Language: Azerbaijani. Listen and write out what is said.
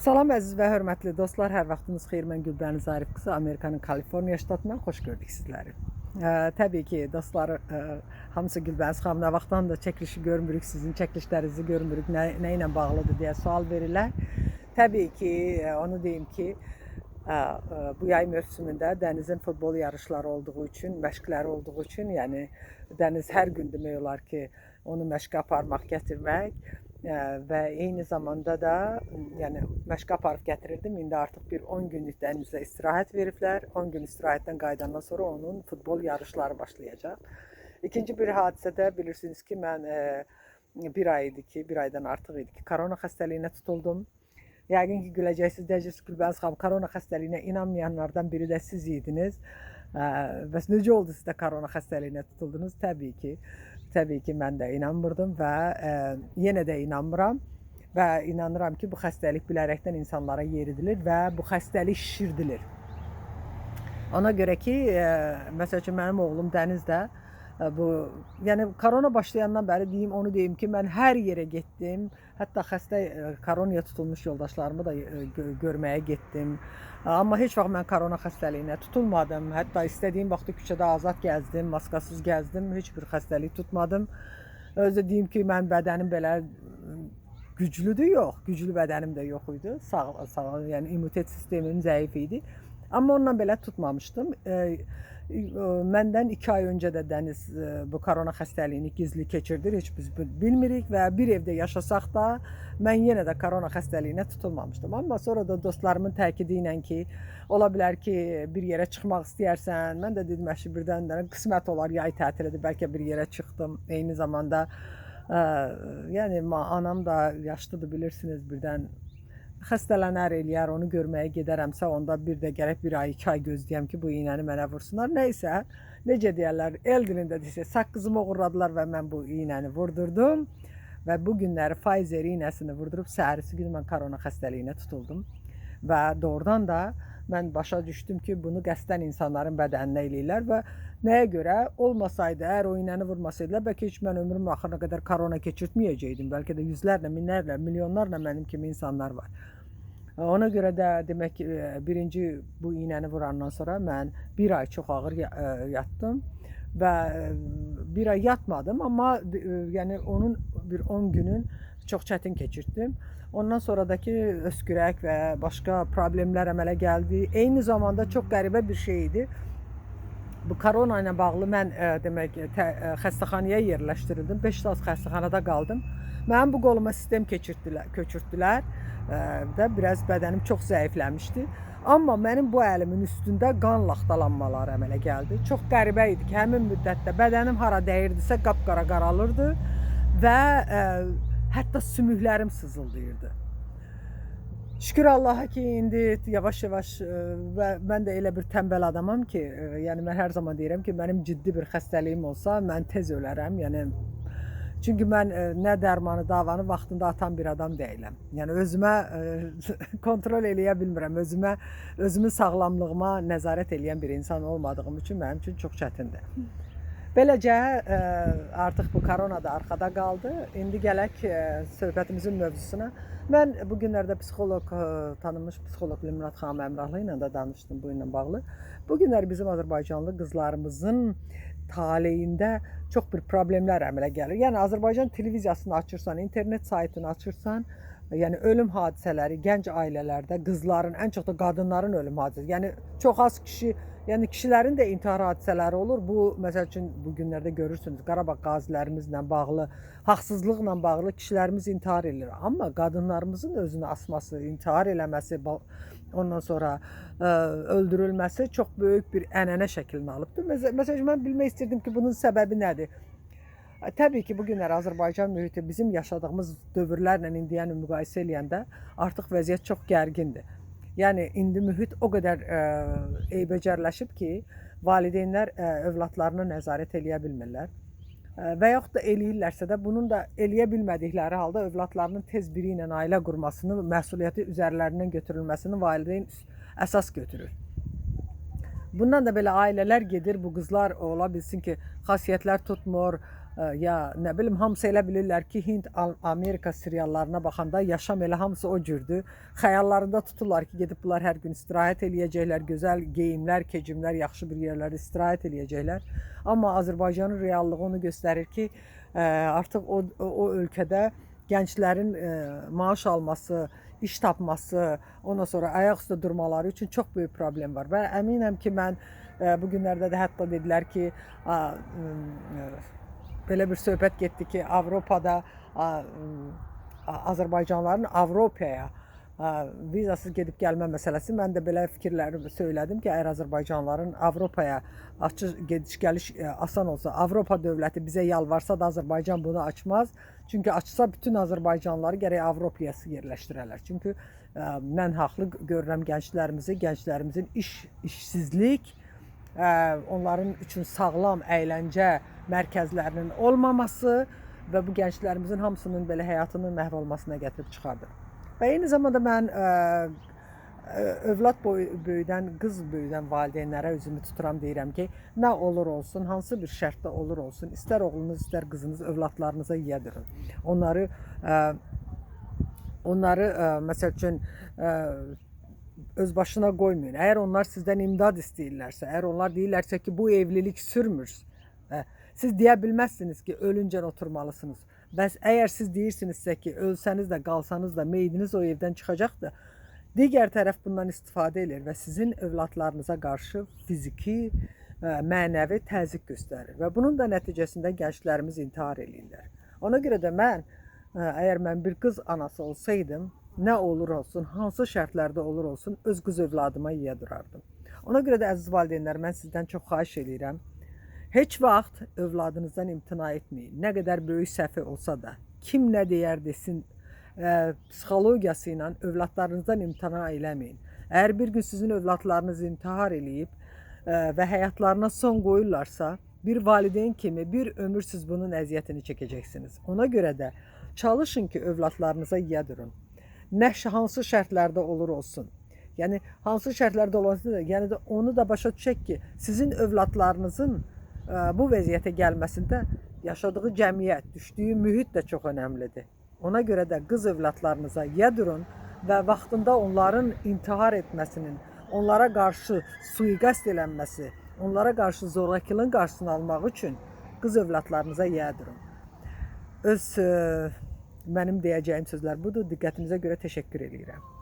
Salam əziz və hörmətli dostlar, hər vaxtınız xeyir. Mən Gülbəniz Arif qızı Amerikanın Kaliforniya ştatından xoş gördük sizləri. Ə, təbii ki, dostlar, ə, hamısı Gülbəniz xanım nə vaxtdan da çəkilişi görmürük, sizin çəkilişlərinizi görmürük, nə, nə ilə bağlıdır deyə sual verirlər. Təbii ki, onu deyim ki, ə, bu yay mövsümündə dənizin futbol yarışları olduğu üçün, məşqləri olduğu üçün, yəni dəniz hər gün demək olar ki, onu məşqə aparmaq, gətirmək və eyni zamanda da yəni məşqə aparıb gətirirdim. İndi artıq bir 10 günlük dənizdə istirahət veriblər. 10 gün istirahətdən qayıdandan sonra onun futbol yarışları başlayacaq. İkinci bir hadisədə bilirsiniz ki, mən ə, bir ay idi ki, bir aydan artıq idi ki, korona xəstəliyinə tutuldum. Yəqin ki, güləcəksiniz, deyəcəksiniz Gülbəniz xanım, korona xəstəliyinə inanmayanlardan biri də siz idiniz. Bəs necə oldu siz də korona xəstəliyinə tutuldunuz? Təbii ki, təbii ki, mən də inanmırdım və ə, yenə də inanmıram və inanıram ki, bu xəstəlik bilərəkdən insanlara yeridilir və bu xəstəlik şişirdilir. Ona görə ki, ə, məsəl üçün mənim oğlum Dənizdə ə, bu yəni korona başlayandan bəri deyim, onu deyim ki, mən hər yerə getdim. Hətta xəstə ə, koronaya tutulmuş yoldaşlarımı da gö- görməyə getdim. Amma heç vaxt mən korona xəstəliyinə tutulmadım. Hətta istədiyim vaxtı küçədə azad gəzdim, maskasız gəzdim, heç bir xəstəlik tutmadım. Özü deyim ki, mən bədənim belə güclüdür, yox, güclü bədənim də yox idi. Sağ, sağ, yəni immunitet sistemim zəif idi. Amma onunla belə tutmamışdım. E, e, məndən 2 ay öncə də Dəniz e, bu korona xəstəliyini gizli keçirdir. Heç biz bilmirik və bir evdə yaşasaq da mən yenə də korona xəstəliyinə tutulmamışdım. Amma sonra da dostlarımın təkidi ilə ki, ola bilər ki, bir yerə çıxmaq istəyərsən. Mən də dedim əşi birdən də qismət olar yay tətilidir, bəlkə bir yerə çıxdım. Eyni zamanda ə, yəni ma- anam da yaşlıdır bilirsiniz birdən xəstələnər eləyər, onu görməyə gedərəmsə, onda bir də gərək bir ay, iki ay gözləyəm ki, bu iynəni mənə vursunlar. Nəysə, necə deyərlər, el dilində desə, saqqızımı oğurladılar və mən bu iynəni vurdurdum və bu günləri Pfizer iynəsini vurdurub səhərisi gün mən korona xəstəliyinə tutuldum və doğrudan da mən başa düşdüm ki, bunu qəsdən insanların bədəninə eləyirlər və nəyə görə olmasaydı, əgər o iynəni vurmasaydılar, bəlkə heç mən ömrümün axırına qədər korona keçirtməyəcəydim. Bəlkə də yüzlərlə, minlərlə, milyonlarla mənim kimi insanlar var. Ona görə də demək ki, e, birinci bu iynəni vurandan sonra mən bir ay çox ağır ə, yatdım və ə, bir ay yatmadım, amma yəni onun bir 10 günün çox çətin keçirtdim. Ondan sonradakı öskürək və başqa problemlər əmələ gəldi. Eyni zamanda çox qəribə bir şey idi. Bu korona ilə bağlı mən ə, demək tə, ə, xəstəxanaya yerləşdirildim. 5 saat xəstəxanada qaldım. Mənim bu qoluma sistem keçirtdilər, köçürtdülər də biraz bədənim çox zəifləmişdi. Amma mənim bu əlimin üstündə qan laxtalanmaları əmələ gəldi. Çox qəribə idi ki, həmin müddətdə bədənim hara dəyirdisə qapqara qaralırdı və ə, hətta sümüklərim sızıldayırdı. Şükür Allaha ki, indi yavaş-yavaş və mən də elə bir tənbəl adamam ki, yəni mən hər zaman deyirəm ki, mənim ciddi bir xəstəliyim olsa, mən tez ölərəm. Yəni çünki mən ə, nə dərmanı, davanı vaxtında atan bir adam deyiləm. Yəni özümə ə, kontrol eləyə bilmirəm. Özümə özümün sağlamlığıma nəzarət edən bir insan olmadığım üçün mənim üçün çox çətindir. Beləcə ə, artıq bu korona da arxada qaldı. İndi gələk ə, söhbətimizin mövzusuna. Mən bu günlərdə psixoloq ə, tanınmış psixoloq Limrat xanım Əmrahlı ilə də danışdım bu ilə bağlı. Bu günlər bizim Azərbaycanlı qızlarımızın taleyində çox bir problemlər əmələ gəlir. Yəni Azərbaycan televiziyasını açırsan, internet saytını açırsan, yəni ölüm hadisələri gənc ailələrdə qızların, ən çox da qadınların ölüm hadisələri. Yəni çox az kişi, yəni kişilərin də intihar hadisələri olur. Bu məsəl üçün bu günlərdə görürsünüz Qarabağ qazilərimizlə bağlı, haqsızlıqla bağlı kişilərimiz intihar edir. Amma qadınlarımızın özünü asması, intihar eləməsi, ondan sonra ə, öldürülməsi çox böyük bir ənənə şəklini alıbdır. Məsə- Məsələn mən bilmək istirdim ki, bunun səbəbi nədir? Ə, Təbii ki, bu günlər Azərbaycan mühiti bizim yaşadığımız dövrlərlə indiyəni müqayisə eləyəndə artıq vəziyyət çox gərgindir. Yəni indi mühit o qədər ə, eybəcərləşib ki, valideynlər ə, övladlarına nəzarət eləyə bilmirlər. Ə, Və yaxud da eləyirlərsə də bunun da eləyə bilmədikləri halda övladlarının tez biri ilə ailə qurmasını, məsuliyyəti üzərlərindən götürülməsini valideyn əsas götürür. Bundan da belə ailələr gedir, bu qızlar ola bilsin ki, xasiyyətlər tutmur, ya nə bilim hamısı elə bilirlər ki, Hind Amerika seriallarına baxanda yaşam elə hamısı o cürdür. Xəyallarında tuturlar ki, gedib bunlar hər gün istirahət eləyəcəklər, gözəl geyimlər, kecimlər, yaxşı bir yerlərdə istirahət eləyəcəklər. Amma Azərbaycanın reallığı onu göstərir ki, artıq o, o ölkədə gənclərin e, maaş alması, iş tapması, ondan sonra ayaq üstə durmaları üçün çox böyük problem var. Və əminəm ki, mən e, bu günlərdə də hətta dedilər ki, a, e, belə bir söhbət getdi ki, Avropada a, a- Azərbaycanlıların Avropaya vizasız gedib gəlmə məsələsi. Mən də belə fikirlərimi söylədim ki, əgər Azərbaycanlıların Avropaya açıq gediş-gəliş e, asan olsa, Avropa dövləti bizə yalvarsa da Azərbaycan bunu açmaz. Çünki açsa bütün Azərbaycanlıları gərək Avropaya yerləşdirərlər. Çünki ə, mən haqlı görürəm gənclərimizi, gənclərimizin iş işsizlik, ə, onların üçün sağlam əyləncə mərkəzlərinin olmaması və bu gənclərimizin hamısının belə həyatının məhv olmasına gətirib çıxardır. Və eyni zamanda mən ə, ə, övlad boy, böyüdən, qız böyüdən valideynlərə özümü tuturam deyirəm ki, nə olur olsun, hansı bir şərtdə olur olsun, istər oğlunuz, istər qızınız övladlarınıza yedirin. Onları ə, onları ə, məsəl üçün ə, öz başına qoymayın. Əgər onlar sizdən imdad istəyirlərsə, əgər onlar deyirlərsə ki, bu evlilik sürmür, ə, siz deyə bilməzsiniz ki, ölüncə oturmalısınız. Bəs əgər siz deyirsinizsə ki, ölsəniz də, qalsanız da meydiniz o evdən çıxacaqdır. Digər tərəf bundan istifadə edir və sizin övladlarınıza qarşı fiziki, ə, mənəvi təzyiq göstərir və bunun da nəticəsində gənclərimiz intihar eləyirlər. Ona görə də mən ə, əgər mən bir qız anası olsaydım, nə olur olsun, hansı şərtlərdə olur olsun, öz qız övladıma yiyə durardım. Ona görə də əziz valideynlər, mən sizdən çox xahiş edirəm. Heç vaxt övladınızdan imtina etməyin. Nə qədər böyük səhvi olsa da, kim nə deyər desin, ə, psixologiyası ilə övladlarınızdan imtina eləməyin. Əgər bir gün sizin övladlarınız intihar eləyib ə, və həyatlarına son qoyurlarsa, bir valideyn kimi bir ömür siz bunun əziyyətini çəkəcəksiniz. Ona görə də çalışın ki, övladlarınıza yiyə durun. Nə hansı şərtlərdə olur olsun. Yəni hansı şərtlərdə olsa da, yəni də onu da başa düşək ki, sizin övladlarınızın bu vəziyyətə gəlməsində yaşadığı cəmiyyət, düşdüyü mühit də çox əhəmilidir. Ona görə də qız övladlarınıza ya durun və vaxtında onların intihar etməsinin, onlara qarşı sui-qəsd elənməsi, onlara qarşı zorakılığın qarşısını almaq üçün qız övladlarınıza ya durun. Öz ə, mənim deyəcəyim sözlər budur. Diqqətinizə görə təşəkkür edirəm.